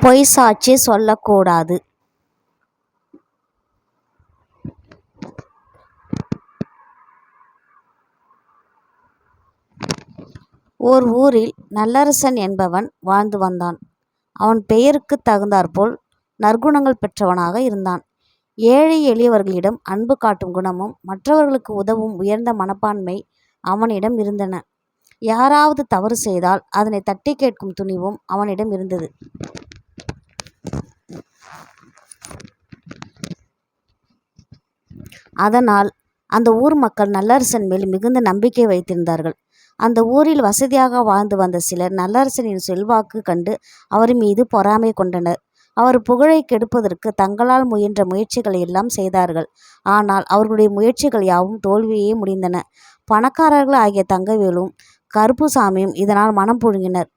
பொய் சாட்சி சொல்லக்கூடாது ஓர் ஊரில் நல்லரசன் என்பவன் வாழ்ந்து வந்தான். அவன் பெயருக்குத் தகுந்தாற்போல் நற்குணங்கள் பெற்றவனாக இருந்தான். ஏழை எளியவர்களிடம் அன்பு காட்டும் குணமும் மற்றவர்களுக்கு உதவும் உயர்ந்த மனப்பான்மை அவனிடம் இருந்தன. யாராவது தவறு செய்தால் அதனைத் தட்டிக் கேட்கும் துணிவும் அவனிடம் இருந்தது. அதனால் அந்த ஊர் மக்கள் நல்லரசன் மேல் மிகுந்த நம்பிக்கை வைத்திருந்தார்கள். அந்த ஊரில் வசதியாக வாழ்ந்து வந்த சிலர் நல்லரசனின் செல்வாக்கு கண்டு அவர் மீது பொறாமை கொண்டனர். அவர் புகழை கெடுப்பதற்கு தங்களால் முயன்ற முயற்சிகளை எல்லாம் செய்தார்கள். ஆனால் அவர்களுடைய முயற்சிகள் யாவும் தோல்வியே முடிந்தன. பணக்காரர்கள் ஆகிய தங்கவேலும் கருப்புசாமியும் இதனால் மனம் புழுங்கினர்.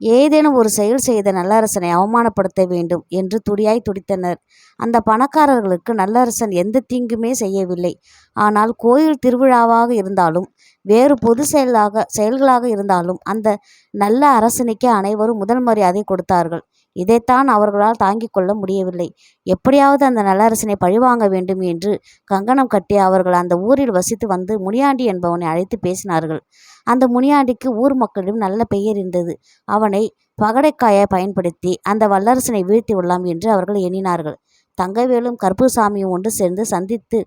ஏதேனும் ஒரு செயல் செய்த நல்லரசனை அவமானப்படுத்த வேண்டும் என்று துடியாய் துடித்தனர். அந்த பணக்காரர்களுக்கு நல்லரசன் எந்த தீங்குமே செய்யவில்லை. ஆனால் கோயில் திருவிழாவாக இருந்தாலும் வேறு பொது செயலாக செயல்களாக இருந்தாலும் அந்த நல்ல அரசனுக்கே அனைவரும் முதல் மரியாதை கொடுத்தார்கள். இதைத்தான் அவர்களால் தாங்கிக் கொள்ள முடியவில்லை. எப்படியாவது அந்த நல்லரசனை பழிவாங்க வேண்டும் என்று கங்கணம் கட்டி அவர்கள் அந்த ஊரில் வசித்து வந்து முனியாண்டி என்பவனை அழைத்து பேசினார்கள். அந்த முனியாண்டிக்கு ஊர் மக்களிடம் நல்ல பெயர் இருந்தது. அவனை பகடைக்காயை பயன்படுத்தி அந்த வல்லரசனை வீழ்த்தி விடலாம் என்று அவர்கள் எண்ணினார்கள். தங்கவேலும் கருப்புசாமியும் ஒன்று சேர்ந்து சந்தித்து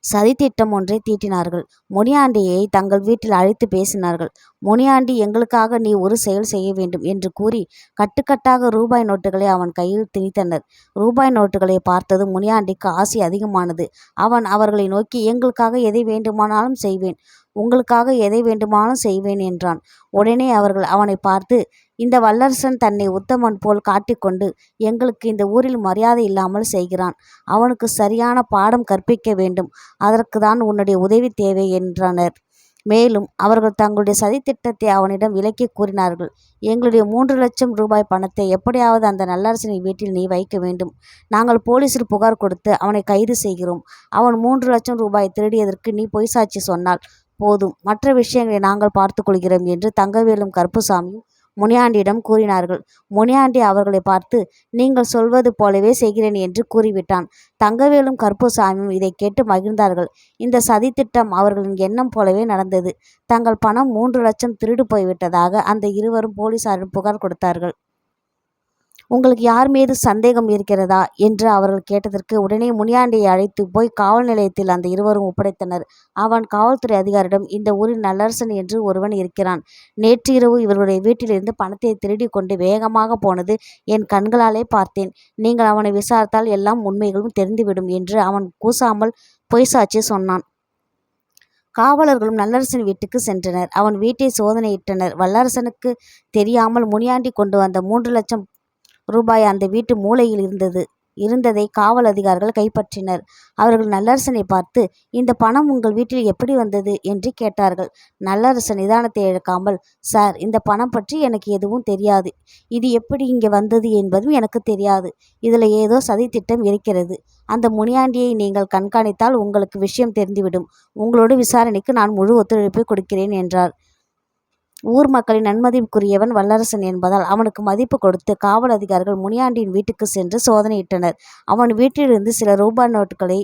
சதித்திட்டம் ஒன்றைத் தீட்டினார்கள். முனியாண்டியை தங்கள் வீட்டில் அழைத்துப் பேசினார்கள். முனியாண்டி எங்களுக்காக நீ ஒரு செயல் செய்ய வேண்டும் என்று கூறி கட்டுக்கட்டாக ரூபாய் நோட்டுகளை அவன் கையில் திணித்தனர். ரூபாய் நோட்டுகளை பார்த்ததும் முனியாண்டிக்கு ஆசை அதிகமானது. அவன் அவர்களை நோக்கி எங்களுக்காக எதை வேண்டுமானாலும் செய்வேன். உங்களுக்காக எதை வேண்டுமானாலும் செய்வேன் என்றான். உடனே அவர்கள் அவனை பார்த்து இந்த வல்லரசன் தன்னை உத்தமன் போல் காட்டிக்கொண்டு எங்களுக்கு இந்த ஊரில் மரியாதை இல்லாமல் செய்கிறான். அவனுக்கு சரியான பாடம் கற்பிக்க வேண்டும். அதற்கு தான் உன்னுடைய உதவி தேவை என்றனர். மேலும் அவர்கள் தங்களுடைய சதித்திட்டத்தை அவனிடம் விலக்கி கூறினார்கள். எங்களுடைய மூன்று லட்சம் ரூபாய் பணத்தை எப்படியாவது அந்த நல்லரசனின் வீட்டில் நீ வைக்க வேண்டும். நாங்கள் போலீசில் புகார் கொடுத்து அவனை கைது செய்கிறோம். அவன் மூன்று லட்சம் ரூபாய் திருடியதற்கு நீ பொய் சாட்சி சொன்னால் போதும். மற்ற விஷயங்களை நாங்கள் பார்த்து கொள்கிறோம் என்று தங்கவேலும் கருப்புசாமியும் முனியாண்டியிடம் கூறினார்கள். முனியாண்டி அவர்களை பார்த்து நீங்கள் சொல்வது போலவே செய்கிறேன் என்று கூறிவிட்டான். தங்கவேலும் கருப்புசாமியும் இதை கேட்டு மகிழ்ந்தார்கள். இந்த சதித்திட்டம் அவர்களின் எண்ணம் போலவே நடந்தது. தங்கள் பணம் மூன்று லட்சம் திருடு போய்விட்டதாக அந்த இருவரும் போலீசாரிடம் புகார் கொடுத்தார்கள். உங்களுக்கு யார் மீது சந்தேகம் இருக்கிறதா? என்று அவர்கள் கேட்டதற்கு உடனே முனியாண்டியை அழைத்துப் போய் காவல் நிலையத்தில் அந்த இருவரும் ஒப்படைத்தனர். அவன் காவல்துறை அதிகாரியிடம் இந்த ஊரில் நல்லரசன் என்று ஒருவன் இருக்கிறான். நேற்று இரவு இவர்களுடைய வீட்டிலிருந்து பணத்தை திருடி கொண்டு வேகமாகப் போனது என் கண்களாலே பார்த்தேன். நீங்கள் அவனை விசாரித்தால் எல்லா உண்மைகளும் தெரிந்துவிடும் என்று அவன் கூசாமல் பொய் சாட்சி சொன்னான். காவலர்களும் நல்லரசன் வீட்டுக்கு சென்றனர். அவன் வீட்டை சோதனையிட்டனர். வல்லரசனுக்கு தெரியாமல் முனியாண்டி கொண்டு வந்த மூன்று லட்சம் ரூபாய் அந்த வீட்டு மூலையில் இருந்தது இருந்ததை காவல் அதிகாரிகள் கைப்பற்றினர். அவர்கள் நல்லரசனை பார்த்து இந்த பணம் உங்கள் வீட்டில் எப்படி வந்தது? என்று கேட்டார்கள். நல்லரசன் நிதானத்தை இழக்காமல் சார் இந்த பணம் பற்றி எனக்கு எதுவும் தெரியாது. இது எப்படி இங்கே வந்தது என்பதும் எனக்கு தெரியாது. இதில் ஏதோ சதித்திட்டம் இருக்கிறது. அந்த முனியாண்டியை நீங்கள் கண்காணித்தால் உங்களுக்கு விஷயம் தெரிந்துவிடும். உங்களோட விசாரணைக்கு நான் முழு ஒத்துழைப்பை கொடுக்கிறேன் என்றார். ஊர் மக்களின் நன்மதிப்புக்குரியவன் வல்லரசன் என்பதால் அவனுக்கு மதிப்பு கொடுத்து காவல் அதிகாரிகள் முனியாண்டியின் வீட்டுக்கு சென்று சோதனையிட்டனர். அவன் வீட்டிலிருந்து சில ரூபாய் நோட்டுகளை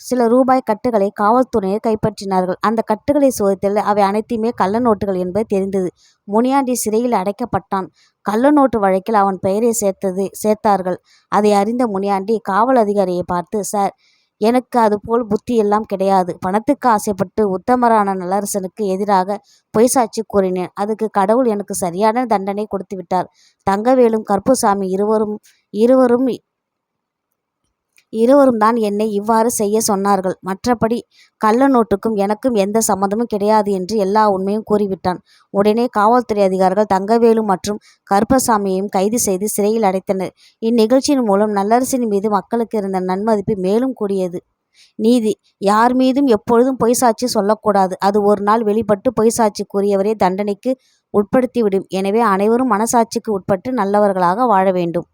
சில ரூபாய் கட்டுகளை காவல்துறையினர் கைப்பற்றினார்கள். அந்த கட்டுகளை சோதித்ததில் அவை அனைத்துமே கள்ள நோட்டுகள் என்பது தெரிந்தது. முனியாண்டி சிறையில் அடைக்கப்பட்டான். கள்ள நோட்டு வழக்கில் அவன் பெயரை சேர்த்தது சேர்த்தார்கள். அதை அறிந்த முனியாண்டி காவல் அதிகாரியை பார்த்து சார் எனக்கு அதுபோல் புத்தியெல்லாம் கிடையாது. பணத்துக்கு ஆசைப்பட்டு உத்தமரான நல்லரசனுக்கு எதிராக பொய் சாட்சி கூறினேன். அதுக்கு கடவுள் எனக்கு சரியான தண்டனை கொடுத்துவிட்டார். தங்கவேலும் கருப்புசாமி இருவரும் தான் என்னை இவ்வாறு செய்ய சொன்னார்கள். மற்றபடி கள்ள நோட்டுக்கும் எனக்கும் எந்த சம்மந்தமும் கிடையாது என்று எல்லா உண்மையும் கூறிவிட்டான். உடனே காவல்துறை அதிகாரிகள் தங்கவேலு மற்றும் கருப்பசாமியையும் கைது செய்து சிறையில் அடைத்தனர். இந்நிகழ்ச்சியின் மூலம் நல்லரசின் மீது மக்களுக்கு இருந்த நன்மதிப்பு மேலும் கூடியது. நீதி யார் மீதும் எப்பொழுதும் பொய் சாட்சி சொல்லக்கூடாது. அது ஒரு நாள் வெளிப்பட்டு பொய் சாட்சி கூறியவரே தண்டனைக்கு உட்படுத்திவிடும். எனவே அனைவரும் மனசாட்சிக்கு உட்பட்டு நல்லவர்களாக வாழ வேண்டும்.